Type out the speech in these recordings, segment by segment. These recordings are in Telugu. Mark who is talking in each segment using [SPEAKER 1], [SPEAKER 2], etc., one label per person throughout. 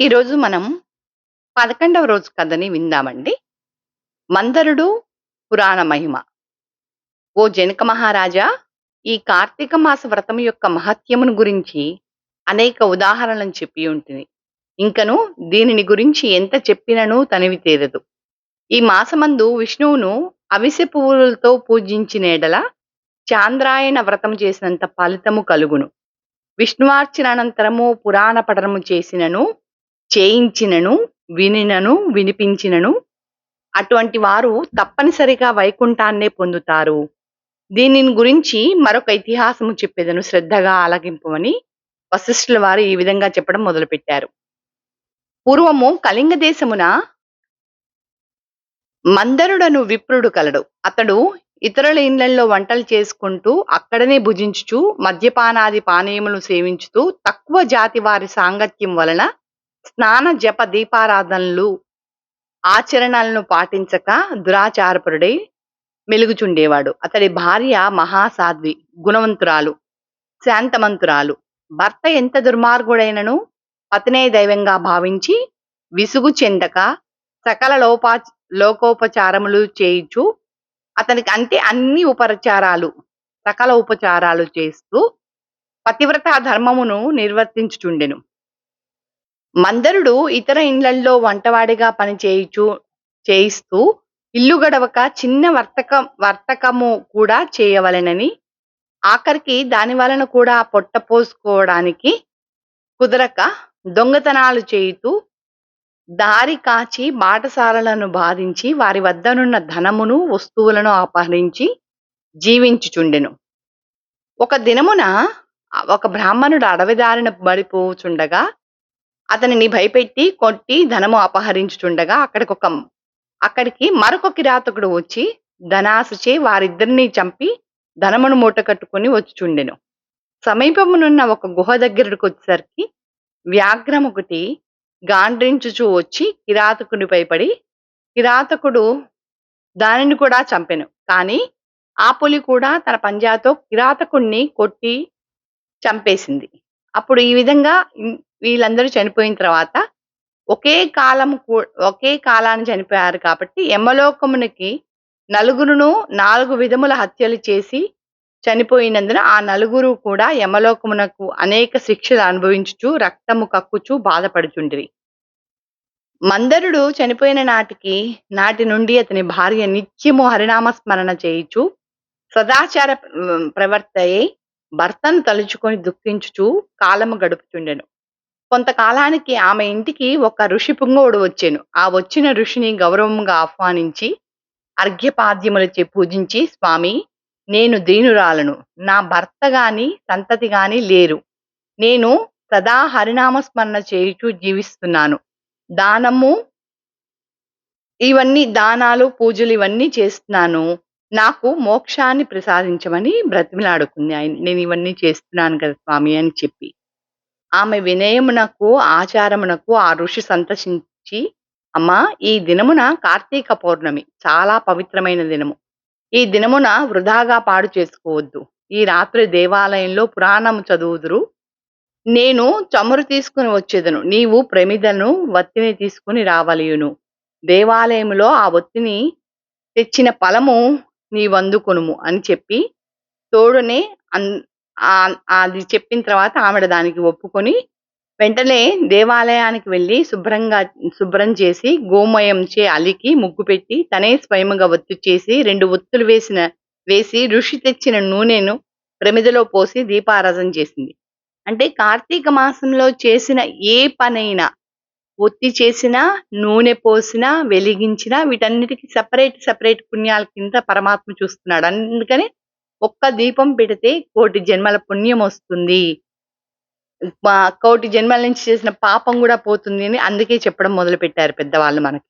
[SPEAKER 1] ఈరోజు మనం 11వ రోజు కథని విందామండి. మందరుడు పురాణ మహిమ. ఓ జనక మహారాజా! ఈ కార్తీక మాస వ్రతం యొక్క మహత్యమును గురించి అనేక ఉదాహరణలను చెప్పి ఉంటుంది ఇంకను దీనిని గురించి ఎంత చెప్పినను తనివి తీరదు. ఈ మాసమందు విష్ణువును అవిసె పువ్వులతో పూజించిన ఎడల చాంద్రాయణ వ్రతం చేసినంత ఫలితము కలుగును. విష్ణువార్చన అనంతరము పురాణ పఠనము చేసినను చేయించినను వినినను వినిపించినను అటువంటి వారు తప్పనిసరిగా వైకుంఠాన్నే పొందుతారు. దీనిని గురించి మరొక ఇతిహాసము చెప్పేదను శ్రద్ధగా ఆలకింపుమని వశిష్ఠుల వారు ఈ విధంగా చెప్పడం మొదలుపెట్టారు. పూర్వము కళింగ దేశమున మందరుడను విప్రుడు కలడు. అతడు ఇతరుల ఇండ్లల్లో వంటలు చేసుకుంటూ అక్కడనే భుజించుచు మద్యపానాది పానీయములు సేవించుతూ తక్కువ జాతి వారి సాంగత్యం వలన స్నాన జప దీపారాధనలు ఆచరణలను పాటించక దురాచారపరుడై మెలుగుచుండేవాడు. అతడి భార్య మహాసాధ్వి, గుణవంతురాలు, శాంతమంతురాలు. భర్త ఎంత దుర్మార్గుడైనను పతినే దైవంగా భావించి విసుగు చెందక సకల లోపా లోకోపచారములు చేయుచు అతనికి అంటే అన్ని ఉపచారాలు సకల ఉపచారాలు చేస్తూ పతివ్రత ధర్మమును నిర్వర్తించుచుండెను. మందరుడు ఇతర ఇండ్లల్లో వంటవాడిగా పని చేయుచు చేయిస్తూ ఇల్లు గడవక చిన్న వర్తక వర్తకము కూడా చేయవలెనని ఆఖరికి దాని వలన కూడా పొట్ట పోసుకోవడానికి కుదరక దొంగతనాలు చేయుతూ దారి కాచి బాటసారలను బాధించి వారి వద్దనున్న ధనమును వస్తువులను అపహరించి జీవించుచుండెను. ఒక దినమున ఒక బ్రాహ్మణుడు అడవిదారిన బడిపోవుచుండగా అతనిని భయపెట్టి కొట్టి ధనము అపహరించుచుండగా అక్కడికి ఒక అక్కడికి మరొక కిరాతకుడు వచ్చి ధనాశచే వారిద్దరిని చంపి ధనమును మూట కట్టుకుని వచ్చుచుండెను. సమీపమునున్న ఒక గుహ దగ్గరకు వచ్చేసరికి వ్యాఘ్రం ఒకటి గాండ్రించుచూ వచ్చి కిరాతకుడిపై పడి కిరాతకుడు దానిని కూడా చంపెను. కానీ ఆ పులి కూడా తన పంజాతో కిరాతకుణ్ణి కొట్టి చంపేసింది. అప్పుడు ఈ విధంగా వీళ్ళందరూ చనిపోయిన తర్వాత ఒకే కాలం కూ ఒకే కాలాన్ని చనిపోయారు కాబట్టి యమలోకమునికి నలుగురును నాలుగు విధముల హత్యలు చేసి చనిపోయినందున ఆ నలుగురు కూడా యమలోకమునకు అనేక శిక్షలు అనుభవించుచు రక్తము కక్కుచు బాధపడుచుండిరి. మందరుడు చనిపోయిన నాటికి నాటి నుండి అతని భార్య నిత్యము హరినామ స్మరణ చేయుచు సదాచార ప్రవర్తయై భర్తను తలుచుకొని దుఃఖించుచు కాలము గడుపుచుండెను. కొంతకాలానికి ఆమె ఇంటికి ఒక ఋషి పుంగవుడు వచ్చెను. ఆ వచ్చిన ఋషిని గౌరవముగా ఆహ్వానించి అర్ఘ్యపాద్యములచే పూజించి స్వామీ నేను దీనురాలను. నా భర్త గాని సంతతి గాని లేరు. నేను సదా హరినామస్మరణ చేయుచూ జీవిస్తున్నాను. దానము ఇవన్నీ దానాలు పూజలు ఇవన్నీ చేస్తున్నాను. నాకు మోక్షాన్ని ప్రసాదించమని బ్రతిమిలాడుకుంది. ఆయన నేను ఇవన్నీ చేస్తున్నాను కదా స్వామి అని చెప్పి. ఆమె వినయమునకు ఆచారమునకు ఆ ఋషి సంతసించి అమ్మా ఈ దినమున కార్తీక పౌర్ణమి చాలా పవిత్రమైన దినము. ఈ దినమున వృధాగా పాడు చేసుకోవద్దు. ఈ రాత్రి దేవాలయంలో పురాణము చదువుదురు. నేను చమురు తీసుకుని వచ్చేదను నీవు ప్రమిదను వత్తిని తీసుకుని రావలయును. దేవాలయములో ఆ ఒత్తిని తెచ్చిన ఫలము నీవందుకొనుము అని చెప్పి తోడునే అన్ అది చెప్పిన తర్వాత ఆవిడ దానికి ఒప్పుకొని వెంటనే దేవాలయానికి వెళ్ళి శుభ్రంగా శుభ్రం చేసి గోమయంచే అలికి ముగ్గు పెట్టి తనే స్వయముగా ఒత్తు చేసి రెండు ఒత్తులు వేసిన వేసి ఋషి తెచ్చిన నూనెను ప్రమిదలో పోసి దీపారాధన చేసింది. అంటే కార్తీక మాసంలో చేసిన ఏ పనైనా ఒత్తి చేసినా, నూనె పోసినా, వెలిగించినా వీటన్నిటికి సెపరేట్ సపరేట్ పుణ్యాల కింద పరమాత్మ చూస్తున్నాడు. అందుకని ఒక్క దీపం పెడితే కోటి జన్మల పుణ్యం వస్తుంది. కోటి జన్మల నుంచి చేసిన పాపం కూడా పోతుంది అని అందుకే చెప్పడం మొదలు పెట్టారు పెద్దవాళ్ళు మనకి.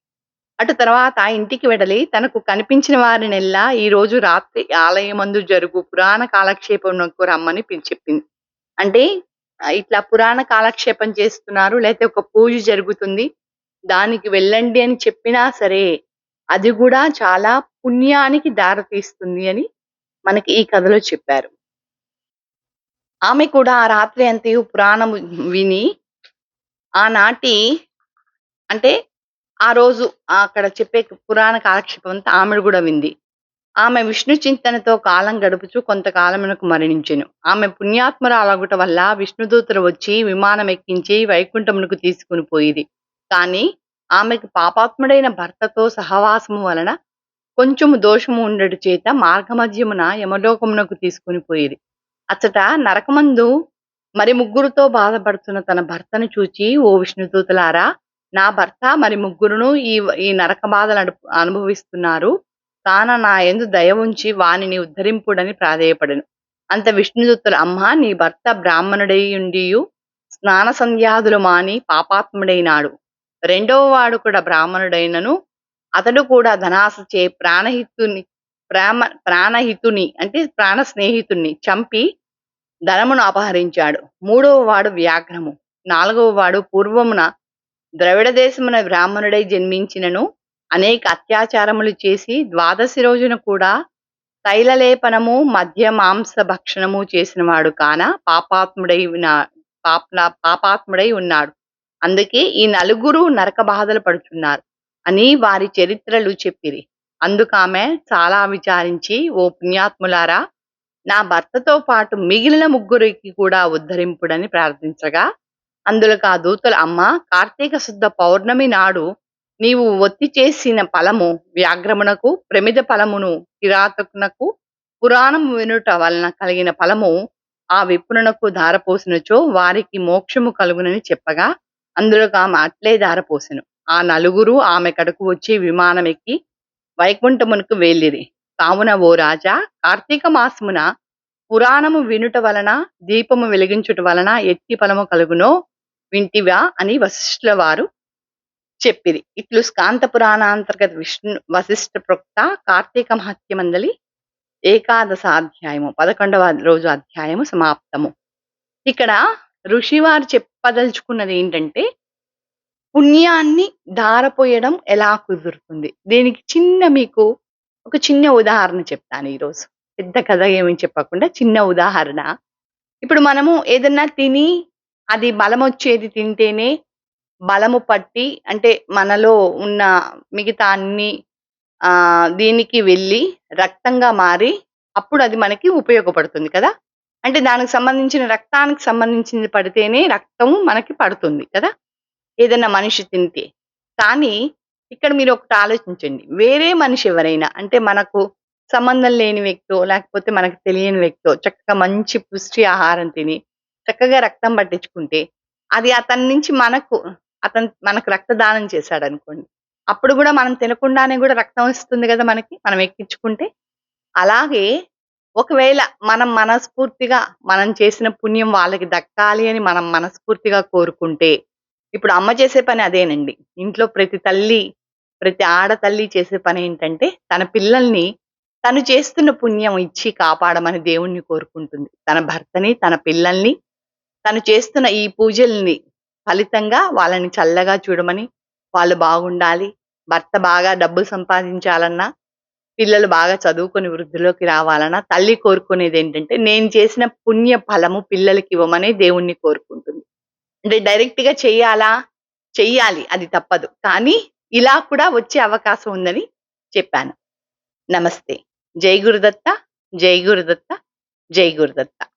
[SPEAKER 1] అటు తర్వాత ఇంటికి వెడలి తనకు కనిపించిన వారినెల్లా ఈ రోజు రాత్రి ఆలయమందు జరుగు పురాణ కాలక్షేపంకు రమ్మని చెప్పింది. అంటే ఇట్లా పురాణ కాలక్షేపం చేస్తున్నారు. లేకపోతే ఒక పూజ జరుగుతుంది. దానికి వెళ్ళండి అని చెప్పినా సరే అది కూడా చాలా పుణ్యానికి దారితీస్తుంది అని మనకి ఈ కథలో చెప్పారు. ఆమె కూడా ఆ రాత్రి అంతయు పురాణం విని ఆనాటి అంటే ఆ రోజు అక్కడ చెప్పే పురాణ కాలక్షేపం అంతా ఆమె కూడా వింది. ఆమె విష్ణు చింతనతో కాలం గడుపుచు కొంతకాలమునకు మరణించెను. ఆమె పుణ్యాత్మరాలగుట వల్ల విష్ణుదూతలు వచ్చి విమానం ఎక్కించి వైకుంఠమునకు తీసుకుని పోయిది కానీ ఆమెకు పాపాత్ముడైన భర్తతో సహవాసము వలన కొంచెము దోషము ఉండడు చేత మార్గమధ్యమున యమలోకమునకు తీసుకుని పోయేది. అచ్చట నరకమందు మరి ముగ్గురుతో బాధపడుతున్న తన భర్తను చూచి ఓ విష్ణుదూతలారా నా భర్త మరి ముగ్గురును ఈ ఈ నరక బాధలు అనుభవిస్తున్నారు. కాన నా ఎందు దయ ఉంచి వానిని ఉద్ధరింపుడని ప్రాధేయపడను. అంత విష్ణుదూతులు అమ్మ నీ భర్త బ్రాహ్మణుడై ఉండియు స్నాన సంధ్యాదులు మాని పాపాత్ముడైనాడు. రెండవ వాడు కూడా బ్రాహ్మణుడైనను అతడు కూడా ధనాసచే ప్రాణహితుని ప్రేమ ప్రాణహితుని అంటే ప్రాణ స్నేహితుణ్ణి చంపి ధనమును అపహరించాడు. మూడవ వాడు వ్యాఘ్రము నాలుగవ వాడు పూర్వమున ద్రవిడ దేశమున బ్రాహ్మణుడై జన్మించినను అనేక అత్యాచారములు చేసి ద్వాదశి రోజున కూడా తైలలేపనము మద్య మాంస భక్షణము చేసినవాడు కాన పాపాత్ముడై పాప పాపాత్ముడై ఉన్నాడు. అందుకే ఈ నలుగురు నరక బాధలు పడుతున్నారు అని వారి చరిత్రలు చెప్పిరి. అందుకామె చాలా విచారించి ఓ పుణ్యాత్ములారా నా భర్తతో పాటు మిగిలిన ముగ్గురికి కూడా ఉద్ధరింపుడని ప్రార్థించగా అందులకు ఆ దూతలు అమ్మ కార్తీక శుద్ధ పౌర్ణమి నాడు నీవు ఒత్తి చేసిన ఫలము వ్యాఘ్రమునకు ప్రమిద ఫలమును కిరాతకునకు పురాణం వినుట వలన కలిగిన ఫలము ఆ విపుణునకు ధారపోసినచో వారికి మోక్షము కలుగునని చెప్పగా అందులో ఆమె అట్లే ధారపోసెను. ఆ నలుగురు ఆమె కడకు వచ్చి విమానం ఎక్కి వైకుంఠమునకు వెళ్ళిరి. కావున ఓ రాజా కార్తీక మాసమున పురాణము వినుట వలన దీపము వెలిగించుట వలన ఎట్టి ఫలము కలుగునో వింటివా అని వశిష్ఠుల వారు చెప్పిరి. ఇట్లు స్కాంత పురాణాంతర్గత విష్ణు వశిష్ఠ ప్రొక్త కార్తీక మహత్యమందలి ఏకాదశ అధ్యాయము పదకొండవ రోజు అధ్యాయము సమాప్తము. ఇక్కడ ఋషివారు చెప్పదలుచుకున్నది ఏంటంటే పుణ్యాన్ని దారపోయడం ఎలా కుదురుతుంది? దీనికి చిన్న మీకు ఒక చిన్న ఉదాహరణ చెప్తాను ఈరోజు. పెద్ద కథ ఏమి చెప్పకుండా చిన్న ఉదాహరణ. ఇప్పుడు మనము ఏదన్నా తిని అది బలం వచ్చేది తింటేనే బలము పట్టి అంటే మనలో ఉన్న మిగతా అన్ని ఆ దీనికి వెళ్ళి రక్తంగా మారి అప్పుడు అది మనకి ఉపయోగపడుతుంది కదా? అంటే దానికి సంబంధించిన రక్తానికి సంబంధించింది పడితేనే రక్తము మనకి పడుతుంది కదా? ఏదైనా మనిషి తింటే. కానీ ఇక్కడ మీరు ఒకటి ఆలోచించండి. వేరే మనిషి ఎవరైనా అంటే మనకు సంబంధం లేని వ్యక్తో లేకపోతే మనకు తెలియని వ్యక్తో చక్కగా మంచి పుష్టి ఆహారం తిని చక్కగా రక్తం పట్టించుకుంటే అది అతని నుంచి మనకు అతను మనకు రక్తదానం చేశాడు అనుకోండి అప్పుడు కూడా మనం తినకుండానే కూడా రక్తం వస్తుంది కదా మనకి మనం ఎక్కించుకుంటే. అలాగే ఒకవేళ మనం మనస్ఫూర్తిగా మనం చేసిన పుణ్యం వాళ్ళకి దక్కాలి అని మనం మనస్ఫూర్తిగా కోరుకుంటే ఇప్పుడు అమ్మ చేసే పని అదేనండి. ఇంట్లో ప్రతి తల్లి ప్రతి ఆడతల్లి చేసే పని ఏంటంటే తన పిల్లల్ని తను చేస్తున్న పుణ్యం ఇచ్చి కాపాడమని దేవుణ్ణి కోరుకుంటుంది. తన భర్తని తన పిల్లల్ని తను చేస్తున్న ఈ పూజల్ని ఫలితంగా వాళ్ళని చల్లగా చూడమని వాళ్ళు బాగుండాలి. భర్త బాగా డబ్బులు సంపాదించాలన్నా పిల్లలు బాగా చదువుకొని వృద్ధిలోకి రావాలన్నా తల్లి కోరుకునేది ఏంటంటే నేను చేసిన పుణ్య ఫలము పిల్లలకి ఇవ్వమని దేవుణ్ణి కోరుకుంటుంది. అంటే డైరెక్ట్గా చెయ్యాలా చెయ్యాలి. అది తప్పదు. కానీ ఇలా కూడా వచ్చే అవకాశం ఉందని చెప్పాను. నమస్తే. జై గురుదత్త జై గురుదత్త జై గురుదత్త.